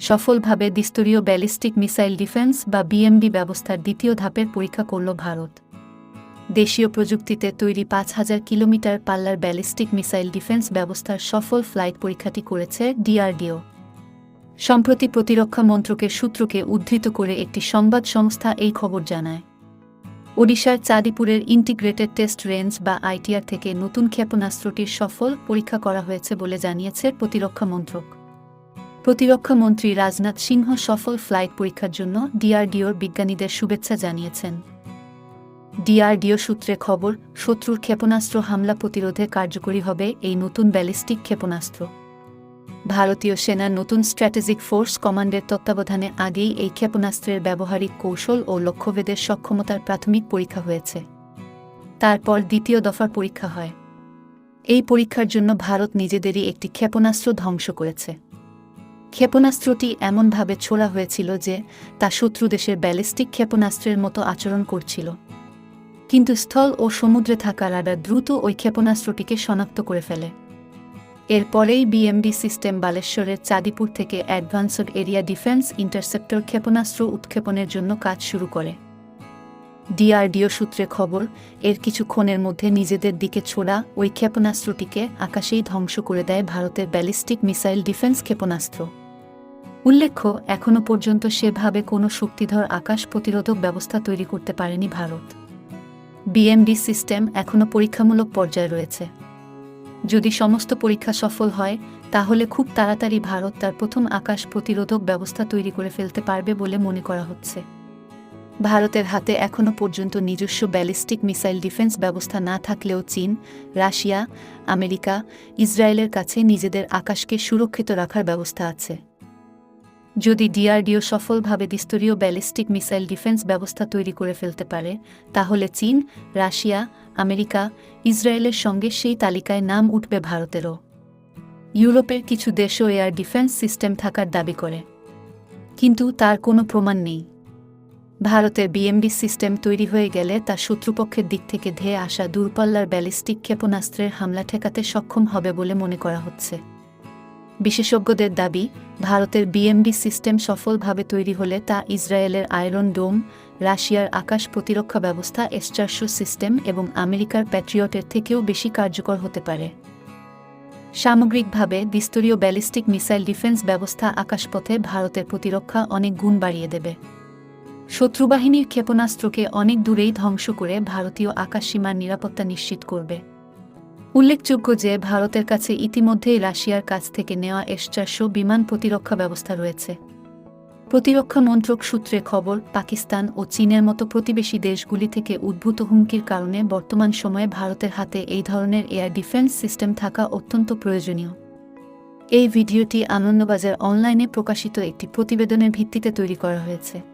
সফলভাবে দ্বিস্তরীয় ballistic missile defence বা বিএমডি ব্যবস্থার দ্বিতীয় ধাপের পরীক্ষা করল ভারত। দেশীয় প্রযুক্তিতে তৈরি পাঁচ হাজার কিলোমিটার পাল্লার ব্যালিস্টিক মিসাইল ডিফেন্স ব্যবস্থার সফল ফ্লাইট পরীক্ষাটি করেছে ডিআরডিও সম্প্রতি প্রতিরক্ষা মন্ত্রকের সূত্রকে উদ্ধৃত করে একটি সংবাদ সংস্থা এই খবর জানায়। ওডিশার চাঁদিপুরের ইন্টিগ্রেটেড টেস্ট রেঞ্জ বা আইটিআর থেকে নতুন ক্ষেপণাস্ত্রটির সফল পরীক্ষা করা হয়েছে বলে জানিয়েছে প্রতিরক্ষা মন্ত্রক। প্রতিরক্ষা মন্ত্রী রাজনাথ সিংহ সফল ফ্লাইট পরীক্ষার জন্য ডিআরডিওর বিজ্ঞানীদের শুভেচ্ছা জানিয়েছেন। ডিআরডিও সূত্রে খবর, শত্রুর ক্ষেপণাস্ত্র হামলা প্রতিরোধে কার্যকরী হবে এই নতুন ব্যালিস্টিক ক্ষেপণাস্ত্র। ভারতীয় সেনার নতুন স্ট্র্যাটেজিক ফোর্স কমান্ডের তত্ত্বাবধানে আগেই এই ক্ষেপণাস্ত্রের ব্যবহারিক কৌশল ও লক্ষ্যভেদের সক্ষমতার প্রাথমিক পরীক্ষা হয়েছে। তারপর দ্বিতীয় দফার পরীক্ষা হয়। এই পরীক্ষার জন্য ভারত নিজেদেরই একটি ক্ষেপণাস্ত্র ধ্বংস করেছে। ক্ষেপণাস্ত্রটি এমনভাবে ছোড়া হয়েছিল যে তা শত্রু দেশের ব্যালিস্টিক ক্ষেপণাস্ত্রের মতো আচরণ করছিল। কিন্তু স্থল ও সমুদ্রে থাকা রাডার দ্রুত ওই ক্ষেপণাস্ত্রটিকে শনাক্ত করে ফেলে। এরপরেই বিএমডি সিস্টেম বালেশ্বরের চাঁদিপুর থেকে অ্যাডভান্সড এরিয়া ডিফেন্স ইন্টারসেপ্টর ক্ষেপণাস্ত্র উৎক্ষেপণের জন্য কাজ শুরু করে। ডিআরডিও সূত্রে খবর, এর কিছুক্ষণের মধ্যে নিজেদের দিকে ছোড়া ওই ক্ষেপণাস্ত্রটিকে আকাশেই ধ্বংস করে দেয় ভারতের ব্যালিস্টিক মিসাইল ডিফেন্স ক্ষেপণাস্ত্র। উল্লেখ্য এখনও পর্যন্ত সেভাবে কোনো শক্তিধর আকাশ প্রতিরোধক ব্যবস্থা তৈরি করতে পারেনি ভারত। বিএমডি সিস্টেম এখনও পরীক্ষামূলক পর্যায়ে রয়েছে। যদি সমস্ত পরীক্ষা সফল হয়, তাহলে খুব তাড়াতাড়ি ভারত তার প্রথম আকাশ প্রতিরোধক ব্যবস্থা তৈরি করে ফেলতে পারবে বলে মনে করা হচ্ছে। ভারতের হাতে এখনও পর্যন্ত নিজস্ব ব্যালিস্টিক মিসাইল ডিফেন্স ব্যবস্থা না থাকলেও চীন, রাশিয়া, আমেরিকা, ইসরায়েলের কাছে নিজেদের আকাশকে সুরক্ষিত রাখার ব্যবস্থা আছে। যদি ডিআরডিও সফলভাবে দ্বিস্তরীয় ব্যালিস্টিক মিসাইল ডিফেন্স ব্যবস্থা তৈরি করে ফেলতে পারে, তাহলে চীন, রাশিয়া, আমেরিকা, ইসরায়েলের সঙ্গে সেই তালিকায় নাম উঠবে ভারতেরও। ইউরোপের কিছু দেশও এয়ার ডিফেন্স সিস্টেম থাকার দাবি করে। কিন্তু তার কোনো প্রমাণ নেই। ভারতের বিএমডি সিস্টেম তৈরি হয়ে গেলে তা শত্রুপক্ষের দিক থেকে ধেয়ে আসা দূরপাল্লার ব্যালিস্টিক ক্ষেপণাস্ত্রের হামলা ঠেকাতে সক্ষম হবে বলে মনে করা হচ্ছে। বিশেষজ্ঞদের দাবি, ভারতের বিএমবি সিস্টেম সফলভাবে তৈরি হলে তা ইসরায়েলের আয়রন ডোম, রাশিয়ার আকাশ প্রতিরক্ষা ব্যবস্থা এসচারশো সিস্টেম এবং আমেরিকার প্যাট্রিয়টের থেকেও বেশি কার্যকর হতে পারে। সামগ্রিকভাবে, দ্বিস্তরীয় ব্যালিস্টিক মিসাইল ডিফেন্স ব্যবস্থা আকাশপথে ভারতের প্রতিরক্ষা অনেক গুণ বাড়িয়ে দেবে। শত্রুবাহিনীর ক্ষেপণাস্ত্রকে অনেক দূরেই ধ্বংস করে ভারতীয় আকাশসীমার নিরাপত্তা নিশ্চিত করবে। উল্লেখযোগ্য যে ভারতের কাছে ইতিমধ্যেই রাশিয়ার কাছ থেকে নেওয়া এস চারশো বিমান প্রতিরক্ষা ব্যবস্থা রয়েছে। প্রতিরক্ষা মন্ত্রক সূত্রে খবর, পাকিস্তান ও চীনের মতো প্রতিবেশী দেশগুলি থেকে উদ্ভূত হুমকির কারণে বর্তমান সময়ে ভারতের হাতে এই ধরনের এয়ার ডিফেন্স সিস্টেম থাকা অত্যন্ত প্রয়োজনীয়। এই ভিডিওটি আনন্দবাজার অনলাইনে প্রকাশিত একটি প্রতিবেদনের ভিত্তিতে তৈরি করা হয়েছে।